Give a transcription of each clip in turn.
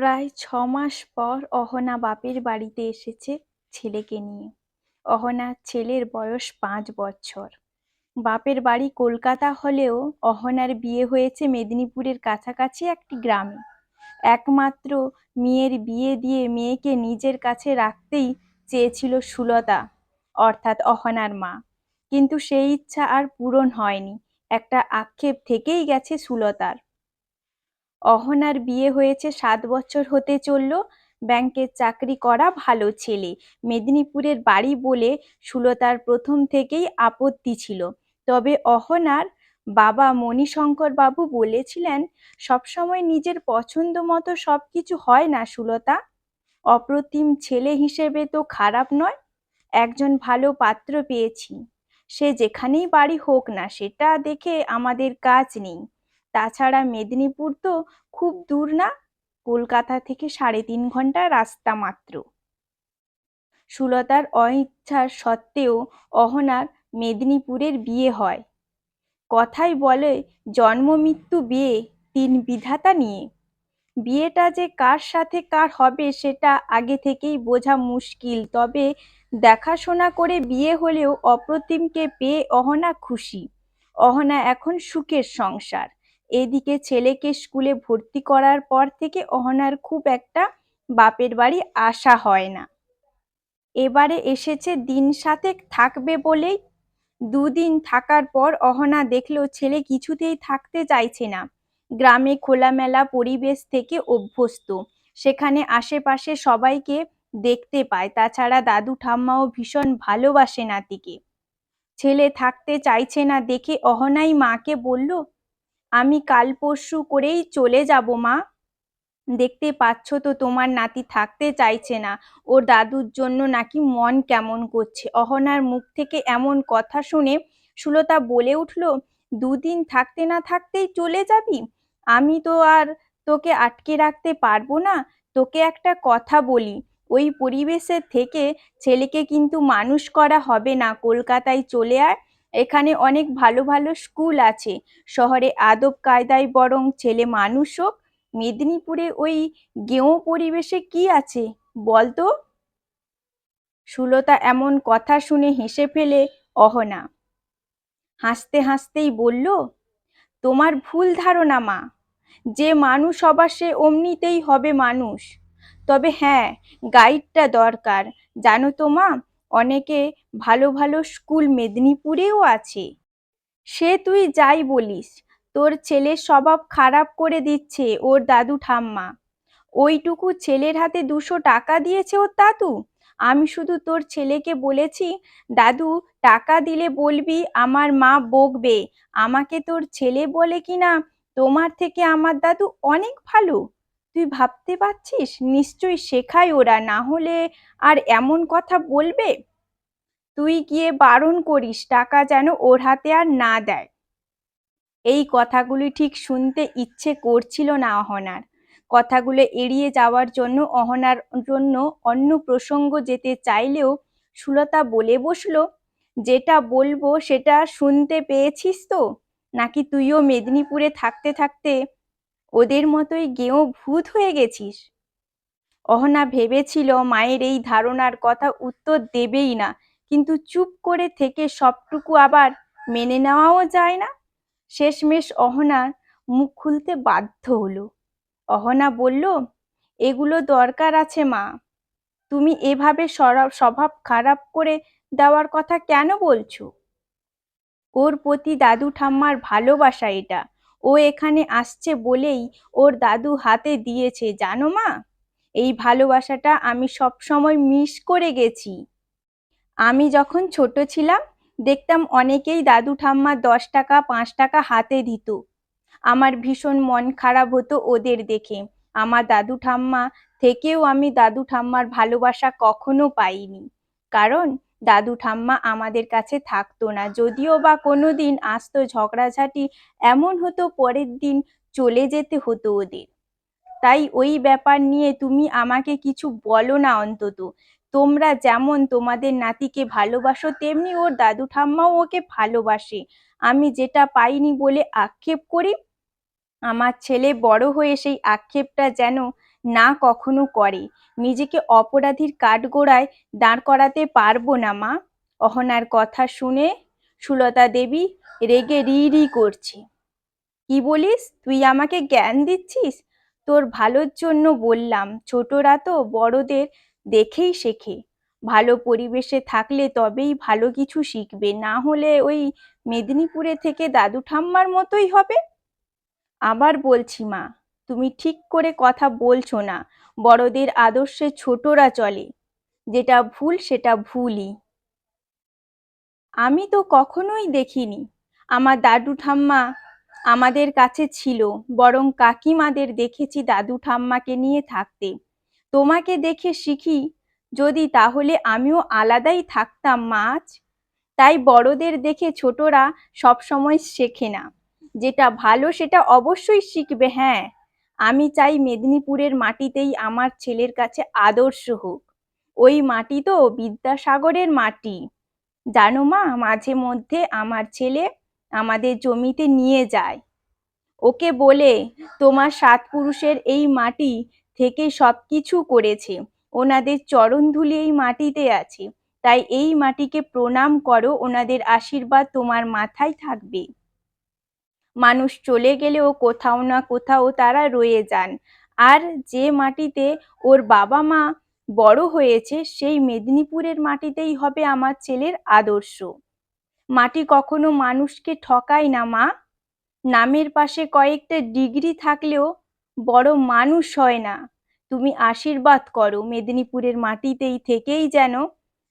প্রায় ছমাস পর অহনা বাপের বাড়িতে এসেছে ছেলেকে নিয়ে। অহনার ছেলের বয়স পাঁচ বছর। বাপের বাড়ি কলকাতা হলেও অহনার বিয়ে হয়েছে মেদিনীপুরের কাছাকাছি একটি গ্রামে। একমাত্র মেয়ের বিয়ে দিয়ে মেয়েকে নিজের কাছে রাখতেই চেয়েছিল সুলতা, অর্থাৎ অহনার মা। কিন্তু সেই ইচ্ছা আর পূরণ হয়নি। একটা আক্ষেপ থেকেই গেছে সুলতার। অহনার বিয়ে হয়েছে সাত বছর হতে চলল। ব্যাংকের চাকরি করা ভালো ছেলে। মেদিনীপুরের বাড়ি বলে সুলতার প্রথম থেকেই আপত্তি ছিল। তবে অহনার বাবা মণিশঙ্কর বাবু বলেছিলেন, সবসময় নিজের পছন্দ মতো সব কিছু হয় না সুলতা। অপ্রতিম ছেলে হিসেবে তো খারাপ নয়। একজন ভালো পাত্র পেয়েছি। সে যেখানেই বাড়ি হোক না, সেটা দেখে আমাদের কাজ নেই। তাছাড়া মেদিনীপুর তো খুব দূর না? কলকাতা থেকে সাড়ে তিন ঘণ্টা রাস্তা মাত্র। সুলতার অনিচ্ছার সত্ত্বেও অহনার মেদিনীপুরের বিয়ে হয়। কথাই বলে জন্ম, মৃত্যু, বিয়ে, তিন বিধাতা নিয়ে। বিয়েটা যে কার সাথে কার হবে সেটা আগে থেকেই বোঝা মুশকিল, তবে দেখাশোনা করে বিয়ে হলেও অপ্রতিমকে পেয়ে অহনা খুশি। অহনা এখন সুখের সংসার। এদিকে ছেলেকে স্কুলে ভর্তি করার পর থেকে অহনার খুব একটা বাপের বাড়ি আসা হয় না। এবারে এসেছে দিন সাথে থাকবে বলেই। দুদিন থাকার পর অহনা দেখল ছেলে কিছুতেই থাকতে চাইছে না। গ্রামে খোলামেলা পরিবেশ থেকে অভ্যস্ত। সেখানে আশেপাশে সবাইকে দেখতে পায়। তাছাড়া দাদু ঠাম্মাও ভীষণ ভালোবাসে নাতিকে। ছেলে থাকতে চাইছে না দেখে অহনাই মাকে বলল আমি কাল পরশু করেই চলে যাব, মা। দেখতে পাচ্ছ তো তোমার নাতি থাকতে চাইছে না। ওর দাদুর জন্য নাকি মন কেমন করছে। অহনার মুখ থেকে এমন কথা শুনে সুলতা বলে উঠল, দুদিন থাকতে না থাকতেই চলে যাবি? আমি তো আর তোকে আটকে রাখতে পারব না। তোকে একটা কথা বলি, ওই পরিবেশের থেকে ছেলেকে কিন্তু মানুষ করা হবে না। কলকাতায় চলে আয়। এখানে অনেক ভালো ভালো স্কুল আছে। শহরে আদব কায়দায় বরং ছেলে মানুষ হোক, মেদিনীপুরে ওই গেঁয়ো পরিবেশে কি আছে বলতো সুলতা এমন কথা শুনে হেসে ফেলে অহনা। হাসতে হাসতেই বলল, তোমার ভুল ধারণা মা। যে মানুষ হবার সে অমনিতেই হবে মানুষ। তবে হ্যাঁ গাইডটা দরকার। জানো তো মা অনেকে ভালো ভালো স্কুল মেদিনীপুরেও আছে। সে তুই যাই বলিস, তোর ছেলের স্বভাব খারাপ করে দিচ্ছে ওর দাদু ঠাম্মা। ওইটুকু ছেলের হাতে দুশো টাকা দিয়েছে ওর দাদু? আমি শুধু তোর ছেলেকে বলেছি, দাদু, টাকা দিলে বলবি আমার মা বকবে। আমাকে তোর ছেলে বলে কিনা? তোমার থেকে আমার দাদু অনেক ভালো। তুই ভাবতে পারছিস? নিশ্চয়ই শেখায় ওরা, না হলে আর এমন কথা বলবে? তুই গিয়ে বারণ করিস, টাকা যেন ওর হাতে আর না দেয়। এই কথাগুলি ঠিক শুনতে ইচ্ছে করছিল না অহনার। কথাগুলো এড়িয়ে যাওয়ার জন্য অহনার জন্য অন্য প্রসঙ্গ যেতে চাইলেও সুলতা বলে বসল, যেটা বলব সেটা শুনতে পেয়েছিস তো? নাকি তুইও মেদিনীপুরে থাকতে থাকতে ওদের মতোই গেঁয়ো ভূত হয়ে গেছিস? অহনা ভেবেছিল মায়ের এই ধারণার কথা উত্তর দেবেই না, কিন্তু চুপ করে থেকে সবটুকু আবার মেনে নেওয়াও যায় না। শেষমেশ অহনার মুখ খুলতে বাধ্য হলো। অহনা বলল, এগুলো দরকার আছে মা। তুমি এভাবে স্বভাব খারাপ করে দেওয়ার কথা কেন বলছো? ওর প্রতি দাদু ঠাম্মার ভালোবাসা এটা। ও এখানে আসছে বলেই ওর দাদু হাতে দিয়েছে, জানো মা? এই ভালোবাসাটা আমি সব সময় মিস করে গেছি। আমি যখন ছোট ছিলাম, দেখতাম অনেকেই দাদু ঠাম্মা দশ টাকা, পাঁচ টাকা হাতে দিত। আমার ভীষণ মন খারাপ হতো ওদের দেখে। আমার দাদু ঠাম্মা থেকেও আমি দাদু ঠাম্মার ভালোবাসা কখনো পাইনি। কারণ দাদু ঠাম্মা আমাদের কাছে থাকতো না। যদিও বা কোনো দিন আসতো ঝগড়াঝাটি, এমন হতো পরের দিন চলে যেতে হতো ওদের। তাই ওই ব্যাপার নিয়ে তুমি আমাকে কিছু বলো না অন্তত। তোমরা যেমন তোমাদের নাতিকে ভালোবাসো, তেমনি ওর দাদু ঠাম্মাও ওকে ভালোবাসে। আমি যেটা পাইনি বলে আক্ষেপ করি, আমার ছেলে বড় হয়ে সেই আক্ষেপটা যেন না কখনো করে। নিজেকে অপরাধীর কাঠগোড়ায় দাঁড় করাতে পারব না, মা। অহনার কথা শুনে সুলতা দেবী রেগে রি রি করছে। কি বলিস? তুই আমাকে জ্ঞান দিচ্ছিস? তোর ভালোর জন্য বললাম, ছোটরা তো বড়দের দেখেই শেখে। ভালো পরিবেশে থাকলে তবেই ভালো কিছু শিখবে, না হলে ওই মেদিনীপুরে থেকে দাদু ঠাম্মার মতোই হবে। আবার বলছি, মা তুমি ঠিক করে কথা বলছো না। বড়দের আদর্শে ছোটরা চলে। যেটা ভুল, সেটা ভুলই। আমি তো কখনোই দেখিনি। আমার দাদু ঠাম্মা আমাদের কাছে ছিল, বরং কাকিমাদের দেখেছি দাদু ঠাম্মাকে নিয়ে থাকতে। তোমাকে দেখে শিখি, যদি তাহলে আমিও আলাদাই থাকতাম মাছ তাই বড়দের দেখে ছোটরা সবসময় শেখে না। যেটা ভালো, সেটা অবশ্যই শিখবে হ্যাঁ। আমি চাই মেদিনীপুরের মাটিতেই আমার ছেলের কাছে আদর্শ হোক। ওই মাটি তো বিদ্যাসাগরের মাটি। জানো মা, মাঝে মধ্যে আমার ছেলে আমাদের জমিতে নিয়ে যায়। ওকে বলে, তোমার সাত পুরুষের এই মাটি থেকে সব কিছু করেছে। ওনাদের চরণধুলি এই মাটিতে আছে। তাই এই মাটিকে প্রণাম করো, ওনাদের আশীর্বাদ তোমার মাথায় থাকবে। মানুষ চলে গেলেও কোথাও না কোথাও তারা রয়ে যান। আর যে মাটিতে ওর বাবা মা বড় হয়েছে, সেই মেদিনীপুরের মাটিতেই হবে আমার ছেলের আদর্শ। মাটি কখনো মানুষকে ঠকায় না, মা। নামের পাশে কয়েকটা ডিগ্রি থাকলেও বড় মানুষ হয় না। তুমি আশীর্বাদ করো, মেদিনীপুরের মাটিতেই থেকেই যেন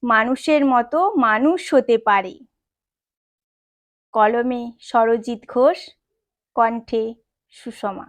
মানুষের মতো মানুষ হতে পারে। কলমে সরজিৎ ঘোষ কণ্ঠে সুষমা।